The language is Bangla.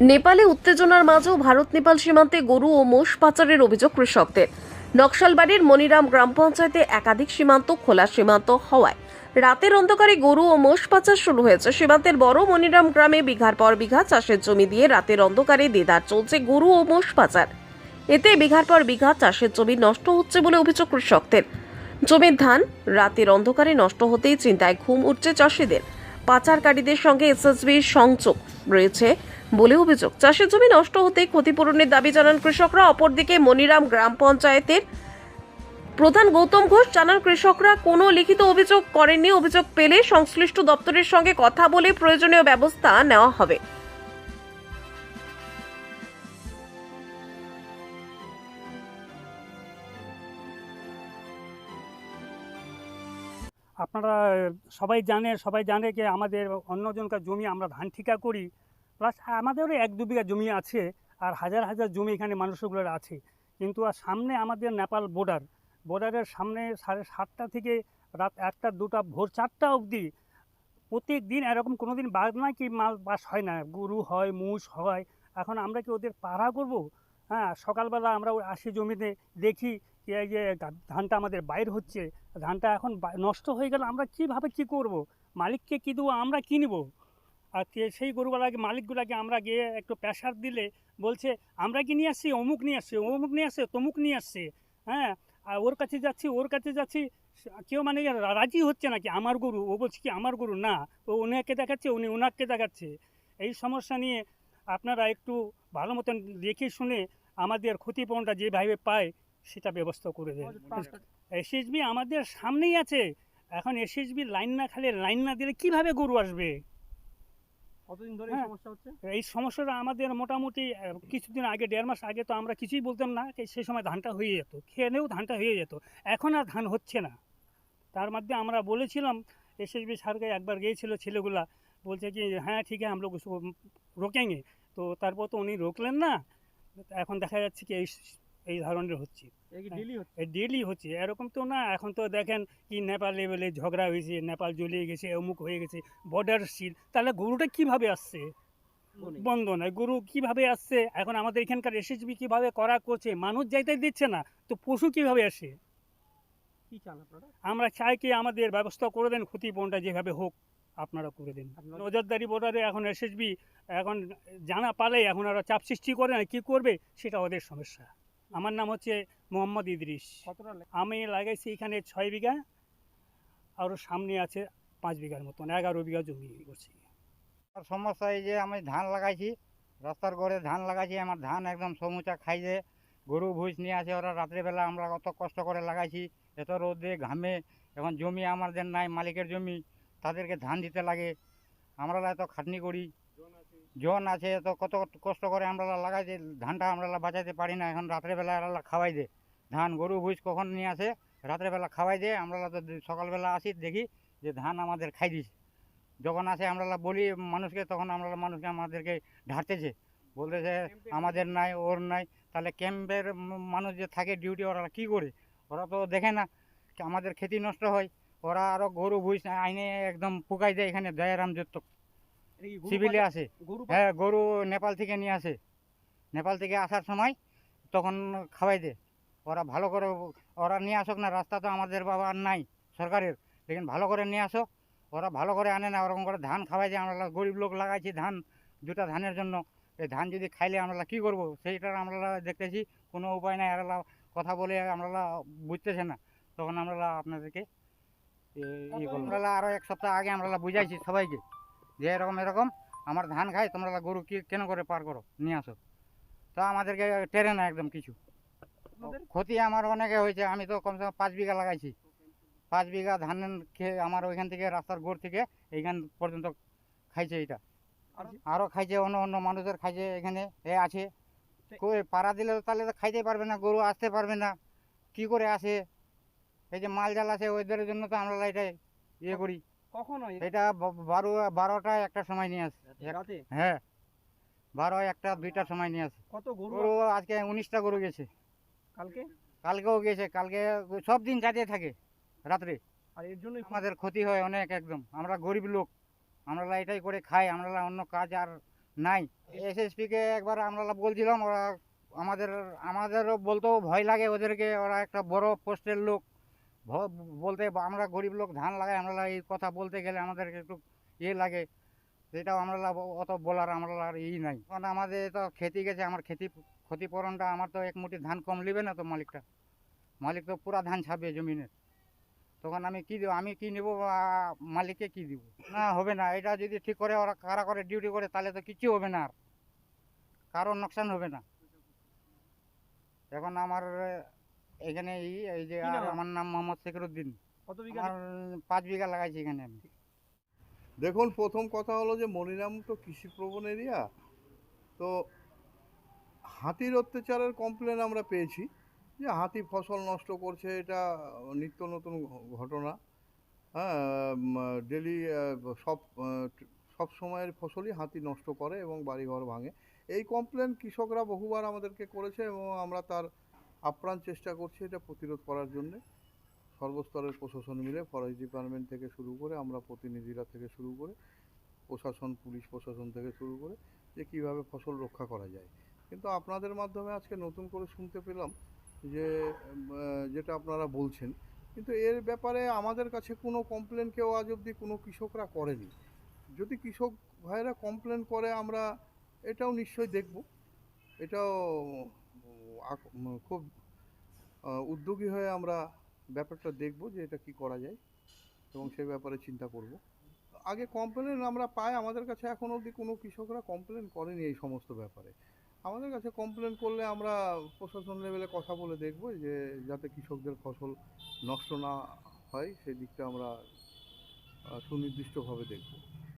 নেপালে উত্তেজনার মাঝেও ভারত নেপাল সীমান্তে গরু ও মোষ পাচারের অভিযোগ কৃষকদের। নকশালবাড়ির মনিরাম গ্রাম পঞ্চায়েতে একাধিক সীমান্ত খোলা সীমান্ত হওয়ায় রাতের অন্ধকারে গরু ও মোষ পাচার শুরু হয়েছে। সীমান্তের বড় মনিরাম গ্রামে বিঘার পর বিঘা চাষের জমি দিয়ে রাতের অন্ধকারে দেদার চলছে গরু ও মোষ পাচার। এতে বিঘার পর বিঘা চাষের জমি নষ্ট হচ্ছে বলে অভিযোগ কৃষকদের। জমির ধান রাতের অন্ধকারে নষ্ট হতেই চিন্তায় ঘুম উঠছে চাষিদের। পাচারকারীদের সঙ্গে এসএসবির সংযোগ রয়েছে। বলে অভিযোগ, চাষের জমি নষ্ট হতে ক্ষতিপূরণের দাবি জানান কৃষকরা। অপরদিকে মনিরাম গ্রাম পঞ্চায়েতের প্রধান গৌতম ঘোষ জানান, কৃষকরা কোনো লিখিত অভিযোগ করেননি। অভিযোগ পেলে সংশ্লিষ্ট দপ্তরের সঙ্গে কথা বলে প্রয়োজনীয় ব্যবস্থা নেওয়া হবে। আপনারা সবাই জানে সবাই জানে যে আমাদের অন্যজনকার জমি আমরা ধান ঠিকা করি। প্লাস আমাদেরও এক দু বিঘা জমি আছে আর হাজার হাজার জমি এখানে মানুষগুলোর আছে। কিন্তু আর সামনে আমাদের নেপাল বর্ডার বর্ডারের সামনে সাড়ে সাতটা থেকে রাত একটা, দুটা, ভোর চারটা অবধি প্রত্যেক দিন এরকম কোনো দিন বাদ নয় কি মাল বাস হয় না। গরু হয়, মুষ হয়। এখন আমরা কি ওদের পাড়া করব? হ্যাঁ সকালবেলা আমরা ওই আসি জমিতে দেখি যে ধানটা আমাদের বাইর হচ্ছে। ধানটা এখন নষ্ট হয়ে গেলে আমরা কীভাবে কী করব? মালিককে কী দেবো? আমরা কী নেব? আর সেই গরুগুলাকে মালিকগুলাকে আমরা গিয়ে একটু প্রেশার দিলে বলছে, আমরা কি নিয়ে আসছি? অমুক নিয়ে আসছে, অমুক নিয়ে আসছে, তমুক নিয়ে আসছে। হ্যাঁ আর ওর কাছে যাচ্ছি, ওর কাছে যাচ্ছি, কেউ মানে রাজি হচ্ছে না কি আমার গরু, ও বলছে কি, আমার গরু, না। ও ওনাকে দেখাচ্ছে, উনি ওনাকে দেখাচ্ছে। এই সমস্যা নিয়ে আপনারা একটু ভালো মতন দেখে শুনে আমাদের ক্ষতিপূরণটা যেভাবে পায়, সেটা ব্যবস্থা করে দেন। এসএসবি আমাদের সামনেই আছে। এখন এসএসবি লাইন না খালে লাইন না দিলে কীভাবে গরু আসবে? কতদিন ধরে হ্যাঁ। এই সমস্যা হচ্ছে? এই সমস্যাটা আমাদের মোটামুটি কিছুদিন আগে দেড় মাস আগে তো আমরা কিছুই বলতাম না সেই সময় ধানটা হয়ে যেত। খেলেও ধানটা হয়ে যেত। এখন আর ধান হচ্ছে না। তার মধ্যে আমরা বলেছিলাম এসএসবি সারকে একবার গিয়েছিল ছেলেগুলা বলছে কি হ্যাঁ ঠিক আছে আমরা রোকেঙ্গে। তো তারপর তো উনি রোকলেন না। এখন দেখা যাচ্ছে কি এই এই ধরনের হচ্ছে। এই হ্যাঁ। ডেলি হচ্ছে? এরকম তো না এখন তো দেখেন কি নেপাল লেভেলে ঝগড়া হয়েছে নেপাল জ্বলিয়ে গেছে অমুক হয়ে গেছে বর্ডার সিল তাহলে গরুটা কীভাবে আসছে? বন্ধ নয় গরু কীভাবে আসছে? এখন আমাদের এখানকার এসএসবি কীভাবে করা করছে? মানুষ যাইতে দিচ্ছে না তো পশু কীভাবে আসে? আমরা চাই কি আমাদের ব্যবস্থা করে দেন ক্ষতিপূরণটা যেভাবে হোক আপনারা করে দিন। নজরদারি বর্ডারে এখন এসএসবি এখন জানা পালে এখন ওরা চাপ সৃষ্টি করে না কী করবে? সেটা ওদের সমস্যা। আমার নাম হচ্ছে মোহাম্মদ ইদ্রিস। আমি লাগাইছি এখানে ছয় বিঘা আর সামনে আছে পাঁচ বিঘার মতন এগারো বিঘা জমি করছি। আর সমস্যা এই যে আমি ধান লাগাইছি রাস্তার গড়ে ধান লাগাইছি আমার ধান একদম সমুচা খাই যে গরু ভুষ নিয়ে আসে ওরা রাত্রেবেলা আমরা অত কষ্ট করে লাগাইছি এত রোদে ঘামে এখন জমি আমাদের নাই মালিকের জমি তাদেরকে ধান দিতে লাগে আমরা এত খাটনি করি। জন আছে এত কত কষ্ট করে আমরা লাগাই যে ধানটা আমরা বাঁচাইতে পারি না, এখন রাত্রেবেলা এরা খাওয়াই দে। ধান, গরু ভুষ কখন নিয়ে আসে, রাত্রেবেলা খাওয়াই দে আমরা তো সকালবেলা আসি, দেখি যে ধান আমাদের খাই দিছে। যখন আসে আমরা বলি মানুষকে, তখন আমরা মানুষকে আমাদেরকে ঢাটতেছে। বলতেছে, আমাদের নাই, ওর নাই, তাহলে ক্যাম্পের মানুষ যে থাকে ডিউটি ওরা কি করে? ওরা তো দেখে না, আমাদের ক্ষতি নষ্ট হয়, ওরা আরও গরু, ভুইস আইনে একদম পুকাই দেয়, এখানে দয়ারাম যত সিভিলে আসে হ্যাঁ গরু নেপাল থেকে নিয়ে আসে। নেপাল থেকে আসার সময় তখন খাওয়াই দে। ওরা ভালো করে ওরা নিয়ে আসুক না রাস্তা তো আমাদের বাবা আর নাই সরকারের। লেকিন ভালো করে নিয়ে আসো। ওরা ভালো করে আনে না ওরকম করে ধান খাওয়াই যে আমরা গরিব লোক লাগাইছি ধান দুটা ধানের জন্য। এই ধান যদি খাইলে আমরা কী করব? সেইটার আমরা দেখতেছি কোনো উপায় নাই। এরা কথা বলে আমরা বুঝতেছে না। তখন আমরা আপনাদেরকে আমরা আরও এক সপ্তাহ আগে আমরা বুঝাইছি সবাইকে। যে এরকম এরকম আমার ধান খাই তোমরা গরু কি কেন করে পার করো? নিয়ে আসো। তো আমাদেরকে টেরে না একদম কিছু। ক্ষতি আমার অনেকে হয়েছে আমি তো কমসে কম পাঁচ বিঘা লাগাইছি। পাঁচ বিঘা ধান খেয়ে আমার ওইখান থেকে রাস্তার গোড় থেকে এইখান পর্যন্ত খাইছে এটা। আরও খাইছে অন্য অন্য মানুষের খাইছে এখানে এ আছে। কই পাড়া দিলে তো তাহলে তো খাইতে পারবে না গরু আসতে পারবে না। কি করে আসে? এই যে মাল জাল আছে ওদের জন্য তো আমরা এটাই ইয়ে করি। কখন এটা বারো বারোটা একটা সময় নিয়ে আসে। রাতে? হ্যাঁ। বারো একটা সময় নিয়ে আসে। কত গরু? আজকে উনিশটা গরু গেছে। কালকে? কালকেও গেছে। কালকে সব দিন থাকে রাত্রে। আর এর জন্যই আমাদের ক্ষতি হয় অনেক একদম। আমরা গরিব লোক। আমরা এটাই করে খাই আমরা অন্য কাজ আর নাই। এসএসপিকে একবার আমরা বলছিলাম ওরা আমাদের আমাদেরও বলতেও ভয় লাগে ওদেরকে। ওরা একটা বড় পোস্টের লোক। বলতে আমরা গরিব লোক, ধান লাগাই, আমরা এই কথা বলতে গেলে আমাদেরকে একটু ইয়ে লাগে। সেটাও আমরা অত বলার আমরা আর ই নাই। কারণ আমাদের তো ক্ষতি গেছে, আমার ক্ষতি, ক্ষতিপূরণটা আমার তো এক মুঠি ধান কম নেবে না তো মালিকটা। মালিক তো পুরা ধান ছাপবে জমিনের। তখন আমি কি দেবো, আমি কি নেব মালিককে কি দিব? না, হবে না, এটা যদি ঠিক করে ওরা কারা করে ডিউটি করে, তাহলে তো কিছু হবে না আর। কারোর নোকসান হবে না। এখন আমার এখানে এই এই যে আর আমার নাম মোহাম্মদ সেকরুদ্দিন। কত বিঘা আমার পাঁচ বিঘা লাগাইছি এখানে আমি। দেখুন প্রথম কথা হলো যে মনিরাম তো কৃষিপ্রবণ এরিয়া তো হাতির অত্যাচারের কমপ্লেন আমরা পেয়েছি যে হাতি ফসল নষ্ট করছে এটা নিত্য নতুন ঘটনা। হ্যাঁ ডেলি সব সব সময়ের ফসলই হাতি নষ্ট করে এবং বাড়িঘর ভাঙে। এই কমপ্লেন কৃষকরা বহুবার আমাদেরকে করেছে এবং আমরা তার আপ্রাণ চেষ্টা করছি এটা প্রতিরোধ করার জন্যে। সর্বস্তরের প্রশাসন মিলে ফরেস্ট ডিপার্টমেন্ট থেকে শুরু করে, আমরা প্রতিনিধিরা থেকে শুরু করে, প্রশাসন, পুলিশ প্রশাসন থেকে শুরু করে যে কীভাবে ফসল রক্ষা করা যায়। কিন্তু আপনাদের মাধ্যমে আজকে নতুন করে শুনতে পেলাম যে যেটা আপনারা বলছেন, কিন্তু এর ব্যাপারে আমাদের কাছে কোনো কমপ্লেন কেউ আজ অবধি কোনো কৃষকরা করেনি। যদি কৃষক ভাইরা কমপ্লেন করে, আমরা এটাও নিশ্চয়ই দেখব। এটাও খুব উদ্যোগী হয়ে আমরা ব্যাপারটা দেখব যে এটা কি করা যায় এবং সে ব্যাপারে চিন্তা করব। আগে কমপ্লেন আমরা পাই আমাদের কাছে এখন অবধি কোনো কৃষকরা কমপ্লেন করেনি এই সমস্ত ব্যাপারে। আমাদের কাছে কমপ্লেন করলে আমরা প্রশাসন লেভেলে কথা বলে দেখব যে যাতে কৃষকদের ফসল নষ্ট না হয় সেই দিকটা আমরা সুনির্দিষ্টভাবে দেখব।